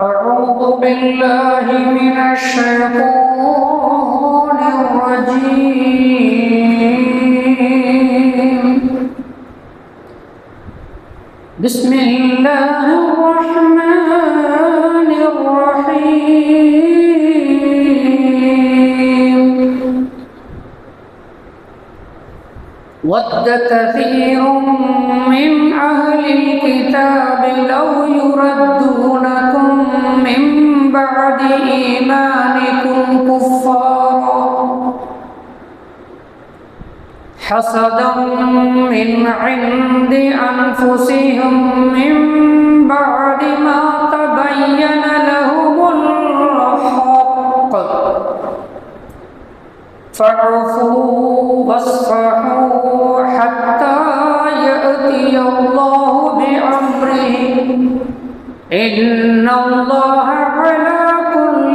أعوذ بالله من الشيطان الرجيم. بسم الله الرحمن الرحيم. ود كثير من أهل إيمانكم كفارا. حسدا من عند أنفسهم من بعد ما تبين لهم الحق فاعفوا واصفحوا حتى يأتي الله بأمره. إن الله على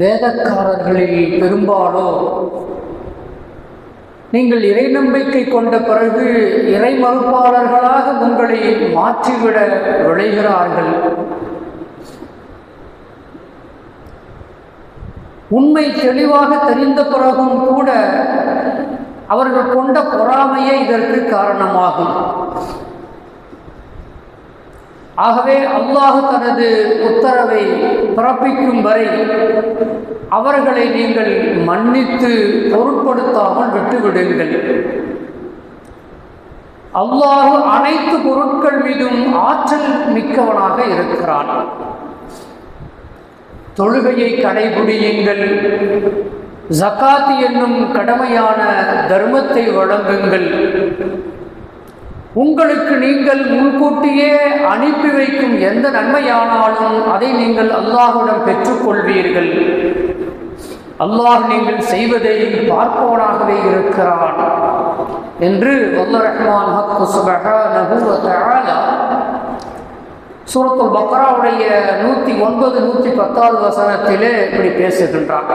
வேதக்காரர்களில் பெரும்பாலோ நீங்கள் இறை நம்பிக்கை கொண்ட பிறகு இறை மறுப்பாளர்களாக உங்களை மாற்றிவிட விளைகிறார்கள் உண்மை தெளிவாக தெரிந்த பிறகும் கூட அவர்கள் கொண்ட பொறாமையே இதற்கு காரணமாகும். ஆகவே அல்லாஹ் தனது உத்தரவை பிறப்பிக்கும் வரை அவர்களை நீங்கள் மன்னித்து பொருட்படுத்தாமல் விட்டுவிடுங்கள். அல்லாஹ் அனைத்து பொருட்கள் மீதும் ஆற்றல் மிக்கவனாக இருக்கிறான். தொழுகையை கடைபிடியுங்கள். ஜக்காத் என்னும் கடமையான தர்மத்தை வழங்குங்கள். உங்களுக்கு நீங்கள் முன்கூட்டியே அனுப்பி வைக்கும் எந்த நன்மையானாலும் அதை நீங்கள் அல்லாஹுடன் பெற்றுக்கொள்வீர்கள். அல்லாஹ் நீங்கள் செய்வதை பார்ப்பவனாகவே இருக்கிறான் என்று வல்ல ரஹ்மான் சூரத்துல் பக்ராவுடைய நூற்றி ஒன்பது நூற்றி பத்தாவது வசனத்திலே இப்படி பேசுகின்றான்.